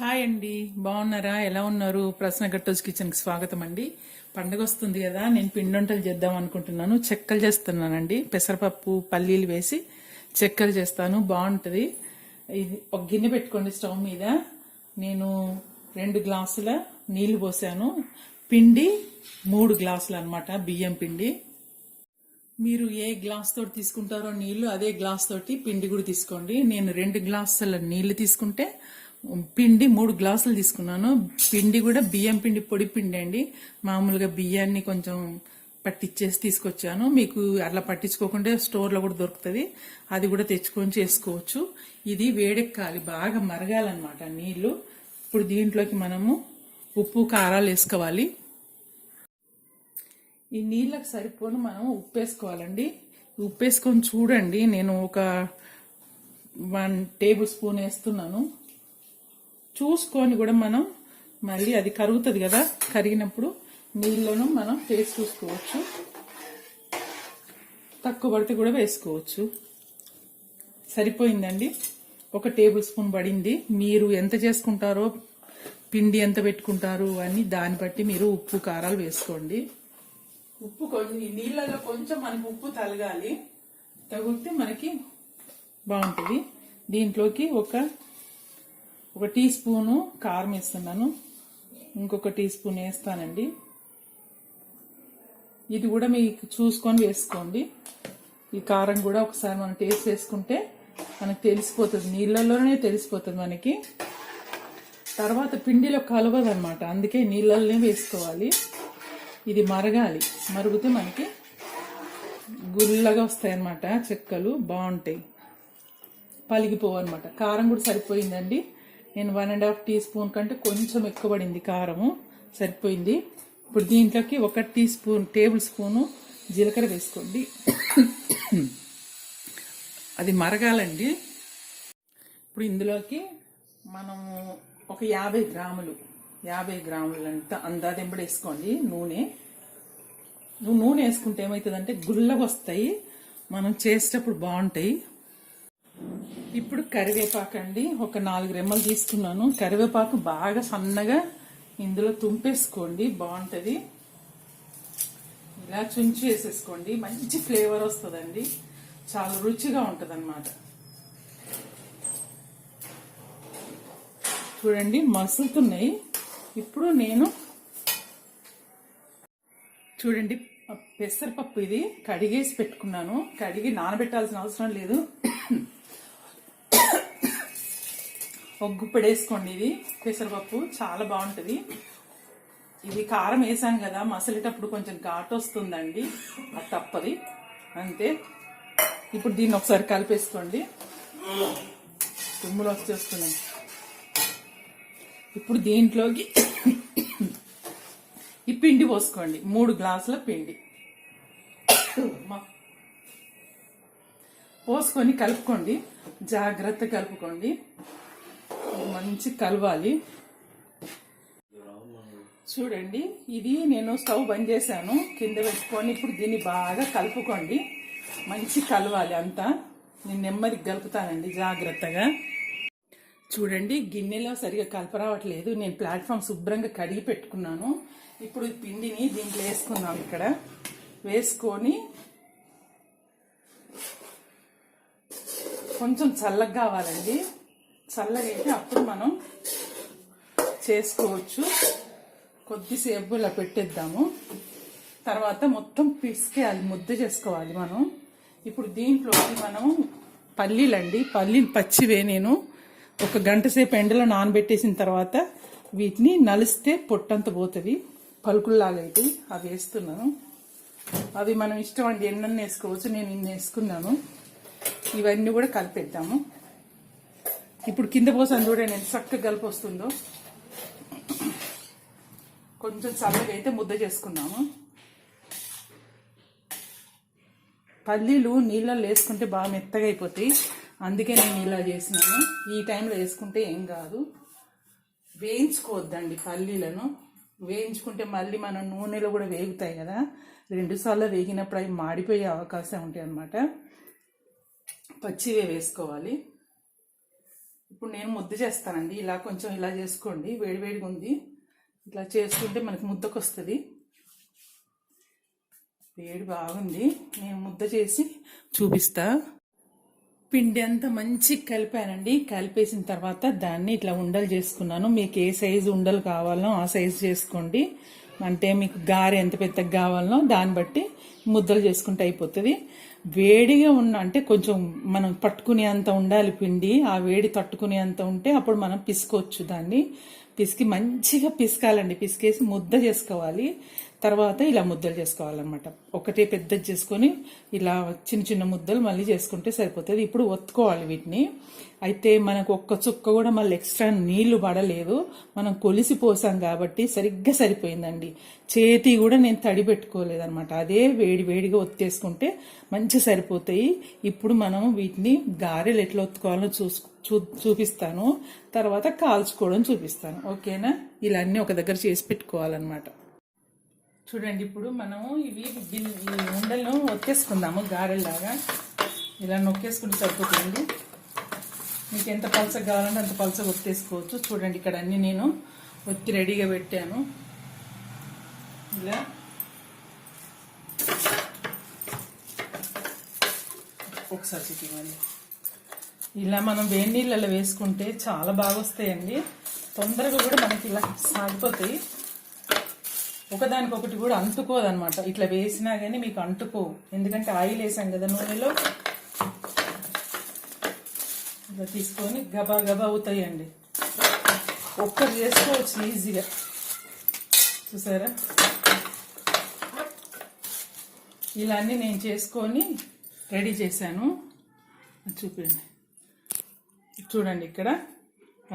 Hi అండి. బాగున్నారా? ఎలా ఉన్నారు? ప్రశ్న గట్టోజ్ కిచెన్కి స్వాగతం అండి. పండగ వస్తుంది కదా నేను పిండి వంటలు చేద్దాం అనుకుంటున్నాను. చెక్కలు చేస్తున్నానండి. పెసరపప్పు పల్లీలు వేసి చెక్కలు చేస్తాను. బాగుంటుంది. ఇది ఒక గిన్నె పెట్టుకోండి స్టవ్ మీద. నేను రెండు గ్లాసుల నీళ్ళు పోసాను. పిండి మూడు గ్లాసులు అనమాట బియ్యం పిండి. మీరు ఏ గ్లాస్ తోటి తీసుకుంటారో నీళ్ళు అదే గ్లాస్ తోటి పిండి కూడా తీసుకోండి. నేను రెండు గ్లాసుల నీళ్ళు తీసుకుంటే పిండి మూడు గ్లాసులు తీసుకున్నాను. పిండి కూడా బియ్యం పిండి పొడి పిండి అండి. మామూలుగా బియ్యాన్ని కొంచెం పట్టించేసి తీసుకొచ్చాను. మీకు అట్లా పట్టించుకోకుండా స్టోర్లో కూడా దొరుకుతుంది. అది కూడా తెచ్చుకొని చేసుకోవచ్చు. ఇది వేడెక్కాలి బాగా మరగాలన్నమాట నీళ్ళు ఇప్పుడు దీంట్లోకి మనము ఉప్పు కారాలు వేసుకోవాలి. ఈ నీళ్ళకి సరిపోను మనం ఉప్పు వేసుకోవాలండి ఉప్పు వేసుకొని చూడండి. నేను ఒక వన్ టేబుల్ స్పూన్ వేస్తున్నాను. చూసుకొని కూడా మనం మళ్ళీ అది కరుగుతుంది కదా కరిగినప్పుడు నీళ్ళను మనం టేస్ట్ చూసుకోవచ్చు. తక్కువ పడితే కూడా వేసుకోవచ్చు. సరిపోయిందండి. ఒక టేబుల్ స్పూన్ పడింది. మీరు ఎంత చేసుకుంటారో పిండి ఎంత పెట్టుకుంటారు అని దాన్ని బట్టి మీరు ఉప్పు కారాలు వేసుకోండి. ఉప్పు నీళ్ళలో కొంచెం మనకి ఉప్పు తలగాలి. తగిలితే మనకి బాగుంటుంది. దీంట్లోకి ఒక ఒక టీ స్పూను కారం వేస్తున్నాను. ఇంకొక టీ స్పూన్ వేస్తానండి. ఇది కూడా మీకు చూసుకొని వేసుకోండి. ఈ కారం కూడా ఒకసారి మనం టేస్ట్ వేసుకుంటే మనకు తెలిసిపోతుంది. నీళ్ళల్లోనే తెలిసిపోతుంది మనకి. తర్వాత పిండిలో కలవదు అనమాట అందుకే నీళ్ళల్లోనే వేసుకోవాలి. ఇది మరగాలి. మరుగుతే మనకి గుల్లగా వస్తాయి అన్నమాట చెక్కలు బాగుంటాయి. పలిగిపోవు అనమాట కారం కూడా సరిపోయిందండి. నేను one and half teaspoon కంటే కొంచెం ఎక్కువ పడింది కారము. సరిపోయింది. ఇప్పుడు దీంట్లోకి ఒక టీ స్పూన్ టేబుల్ స్పూను జీలకర్ర వేసుకోండి. అది మరగాలండి. ఇప్పుడు ఇందులోకి మనము ఒక యాభై గ్రాములు యాభై గ్రాములంత అందాదెంబడి వేసుకోండి. నూనె. నువ్వు నూనె వేసుకుంటే ఏమవుతుందంటే గుల్లగా వస్తాయి. మనం చేసేటప్పుడు బాగుంటాయి. ఇప్పుడు కరివేపాకు అండి. ఒక నాలుగు రెమ్మలు తీసుకున్నాను. కరివేపాకు బాగా సన్నగా ఇందులో తుంపేసుకోండి. బాగుంటుంది. ఇలా చుంచి వేసేసుకోండి మంచి ఫ్లేవర్ వస్తుందండి. చాలా రుచిగా ఉంటుంది అనమాట చూడండి మసులుతున్నాయి. ఇప్పుడు నేను చూడండి పెసరపప్పు ఇది కడిగేసి పెట్టుకున్నాను. కడిగి నానబెట్టాల్సిన అవసరం లేదు. ఒక గుప్పెడు వేసుకోండి ఇది. పెసరపప్పు చాలా బాగుంటుంది. ఇది కారం వేసాం కదా మసలేటప్పుడు కొంచెం ఘాటు వస్తుందండి. అది తప్పది. అంతే. ఇప్పుడు దీన్ని ఒకసారి కలిపేసుకోండి. తుమ్ములు వచ్చేస్తున్నాయి. ఇప్పుడు దీంట్లోకి ఈ పిండి పోసుకోండి. మూడు గ్లాసుల పిండి. పోసుకొని కలుపుకోండి. జాగ్రత్త కలుపుకోండి. మంచి కలవాలి. చూడండి ఇది నేను స్టవ్ బంద్ చేశాను కింద పెట్టుకొని ఇప్పుడు దీన్ని బాగా కలుపుకోండి. మంచి కలవాలి అంతా. నేను నెమ్మది కలుపుతానండి జాగ్రత్తగా. చూడండి గిన్నెలో సరిగా కలపరావట్లేదు. నేను ప్లాట్ఫామ్ శుభ్రంగా కడిగి పెట్టుకున్నాను. ఇప్పుడు పిండిని దీంట్లో వేసుకున్నాం ఇక్కడ. వేసుకొని కొంచెం చల్లగా కావాలండి. చల్లగా అయితే అప్పుడు మనం చేసుకోవచ్చు. కొద్దిసేపు ఇలా పెట్టేద్దాము. తర్వాత మొత్తం పిసికేయాలి ముద్ద చేసుకోవాలి మనం. ఇప్పుడు దీంట్లో మనం పల్లీలండి. పల్లీలు పచ్చివే నేను. ఒక గంట సేపు ఎండలో నానబెట్టేసిన తర్వాత వీటిని నలిస్తే పొట్టంత పోతుంది. పలుకుల్లాగా అయితే అవి వేస్తున్నాను. అవి మనం ఇష్టం అండి ఎన్నెన్న వేసుకోవచ్చు. నేను ఇన్ని వేసుకున్నాను. ఇవన్నీ కూడా కలిపేద్దాము. ఇప్పుడు కింద పోసాను చూడండి ఎంత చక్కగా కలిపి వస్తుందో. కొంచెం చల్లగా అయితే ముద్ద చేసుకున్నాము పల్లీలు నీళ్ళల్లో వేసుకుంటే బాగా మెత్తగా అయిపోతాయి. అందుకే నేను ఇలా చేసినాను. ఈ టైంలో వేసుకుంటే ఏం కాదు. వేయించుకోవద్దండి పల్లీలను. వేయించుకుంటే మళ్ళీ మనం నూనెలో కూడా వేగుతాయి కదా. రెండుసార్లు వేగినప్పుడు అవి మాడిపోయే అవకాశం ఉంటాయి అన్నమాట. పచ్చివే వేసుకోవాలి. ఇప్పుడు నేను ముద్ద చేస్తానండి. ఇలా కొంచెం ఇలా చేసుకోండి. వేడివేడిగా ఉంది. ఇట్లా చేసుకుంటే మనకి ముద్దకు వస్తుంది వేడి బాగుంది. నేను ముద్ద చేసి చూపిస్తా. పిండి అంతా మంచి కలిపానండి. కలిపేసిన తర్వాత దాన్ని ఇట్లా ఉండలు చేసుకున్నాను. మీకు ఏ సైజు ఉండలు కావాలో ఆ సైజు చేసుకోండి. అంటే మీకు గారె ఎంత పెద్దగా కావాలనో దాన్ని బట్టి ముద్దలు చేసుకుంటే అయిపోతుంది. వేడిగా ఉన్న అంటే కొంచెం మనం పట్టుకునే అంత ఉండాలి పిండి ఆ వేడి తట్టుకునే అంత ఉంటే అప్పుడు మనం పిసుకోవచ్చు దాన్ని. పిసికి మంచిగా పిసకాలండి. పిసికేసి ముద్ద చేసుకోవాలి. తర్వాత ఇలా ముద్దలు చేసుకోవాలన్నమాట. ఒకటే పెద్దది చేసుకొని ఇలా చిన్న చిన్న ముద్దలు మళ్ళీ చేసుకుంటే సరిపోతుంది. ఇప్పుడు ఒత్తుకోవాలి వీటిని. అయితే మనకు ఒక్క చుక్క కూడా మళ్ళీ ఎక్స్ట్రా నీళ్ళు పడలేదు. మనం కొలిసి పోసాం కాబట్టి సరిగ్గా సరిపోయిందండి. చేతి కూడా నేను తడి పెట్టుకోలేదనమాట అదే వేడి వేడిగా ఒత్తేసుకుంటే మంచి సరిపోతాయి. ఇప్పుడు మనం వీటిని గారెలు ఎట్లా ఒత్తుకోవాలో చూసు చూ చూపిస్తాను. తర్వాత కాల్చుకోవడం చూపిస్తాను. ఓకేనా? ఇలా అన్నీ ఒక దగ్గర చేసి పెట్టుకోవాలన్నమాట. చూడండి ఇప్పుడు మనము ఇవి ఈ ఉండలను ఒత్తేసుకుందాము గారెలాగా ఇలా నొక్కేసుకుంటే సరిపోతుంది మీకు ఎంత పలస కావాలంటే అంత పలస ఒత్తేసుకోవచ్చు. చూడండి ఇక్కడ అన్నీ నేను ఒత్తి రెడీగా పెట్టాను. ఇలా. ఒకసారి చూపించండి ఇలా మనం వేడి నీళ్ళలో వేసుకుంటే చాలా బాగా వస్తాయండి తొందరగా కూడా మనకి ఇలా సాగిపోతాయి. ఒకదానికొకటి కూడా అంటుకోదనమాట ఇట్లా వేసినా కానీ మీకు అంటుకోవు. ఎందుకంటే ఆయిల్ వేసాం కదా నూనెలో. ఇట్లా తీసుకొని గబా గబా అవుతాయండి ఒక్కటి చేసుకోవచ్చు ఈజీగా. చూసారా? ఇలా అన్నీ నేను చేసుకొని రెడీ చేశాను. చూపించండి. చూడండి ఇక్కడ.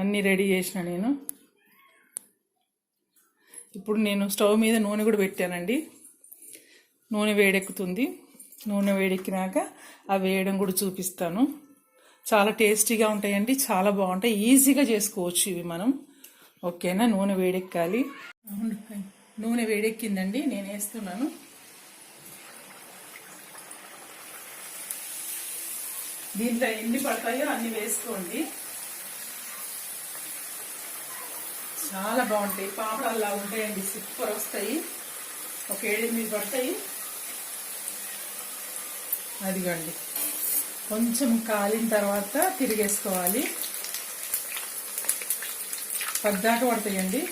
అన్నీ రెడీ చేసిన నేను. ఇప్పుడు నేను స్టవ్ మీద నూనె కూడా పెట్టానండి. నూనె వేడెక్కుతుంది. నూనె వేడెక్కినాక ఆ వేయడం కూడా చూపిస్తాను. చాలా టేస్టీగా ఉంటాయండి చాలా బాగుంటాయి. ఈజీగా చేసుకోవచ్చు ఇవి మనం. ఓకేనా? నూనె వేడెక్కాలి. నూనె వేడెక్కిందండి నేను వేస్తున్నాను. దీంట్లో ఎన్ని పడతాయో అన్ని వేసుకోండి. చాలా బాగుంటాయి. పాపడల్లా ఉంటాయండి. సూపర్ వస్తాయి. ఒక ఏడెనిమిది పడతాయి. అదిగండి. కొంచెం కాలిన తర్వాత తిరిగేసుకోవాలి. పద్దాక పడతాయండి.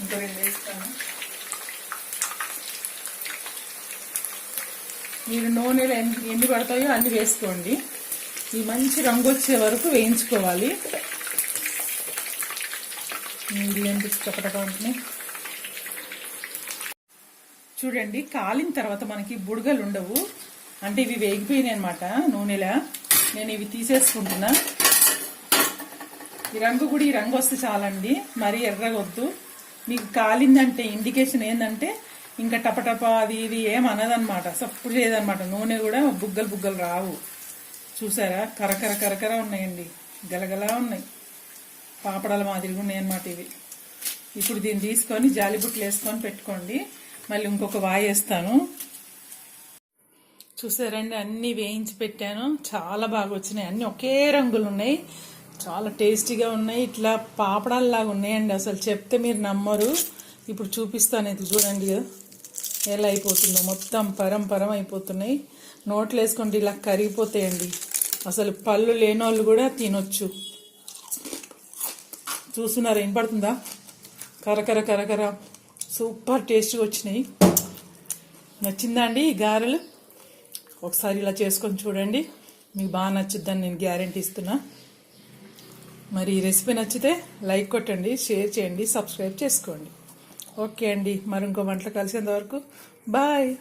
ఇంకా రెండు వేస్తాను. మీరు నూనెలు ఎన్ని ఎన్ని పడతాయో అన్ని వేసుకోండి. ఈ మంచి రంగు వచ్చే వరకు వేయించుకోవాలి. మీడియం చక్కటగా ఉంటుంది చూడండి కాలిన తర్వాత మనకి బుడగలు ఉండవు. అంటే ఇవి వేగిపోయినాయి అనమాట నూనెలా. నేను ఇవి తీసేసుకుంటున్నా. ఈ రంగు కూడా ఈ రంగు వస్తే చాలండి మరీ ఎర్రగా వద్దు మీకు కాలిందంటే ఇండికేషన్ ఏంటంటే ఇంకా టపటప అది ఇది ఏం అనదనమాట సప్పుడు లేదనమాట నూనె కూడా బుగ్గలు బుగ్గలు రావు. చూసారా? కరకర కరకర ఉన్నాయండి. గలగలా ఉన్నాయి. పాపడాల మాదిరిగా ఉన్నాయి అన్నమాట ఇవి. ఇప్పుడు దీన్ని తీసుకొని జాలిబుట్లు వేసుకొని పెట్టుకోండి. మళ్ళీ ఇంకొక వాయి వేస్తాను. చూసారండి అన్నీ వేయించి పెట్టాను. చాలా బాగా వచ్చినాయి. అన్నీ ఒకే రంగులు ఉన్నాయి. చాలా టేస్టీగా ఉన్నాయి. ఇట్లా పాపడాలలాగా ఉన్నాయండి. అసలు చెప్తే మీరు నమ్మరు. ఇప్పుడు చూపిస్తాను ఇది చూడండి. ఎలా అయిపోతుందో. మొత్తం పరం పరం అయిపోతున్నాయి. నోట్లు వేసుకోండి ఇలా కరిగిపోతాయండి. అసలు పళ్ళు లేనోళ్ళు కూడా తినొచ్చు. చూస్తున్నారా ఏం పడుతుందా కరకర కరకర సూపర్ టేస్ట్గా వచ్చినాయి. నచ్చిందా అండి ఈ గారెలు? ఒకసారి ఇలా చేసుకొని చూడండి. మీకు బాగా నచ్చుద్దని నేను గ్యారంటీ ఇస్తున్నా. మరి ఈ రెసిపీ నచ్చితే లైక్ కొట్టండి షేర్ చేయండి సబ్స్క్రైబ్ చేసుకోండి. ఓకే అండి. మరి ఇంకో వంటలు కలిసేంత వరకు. బాయ్.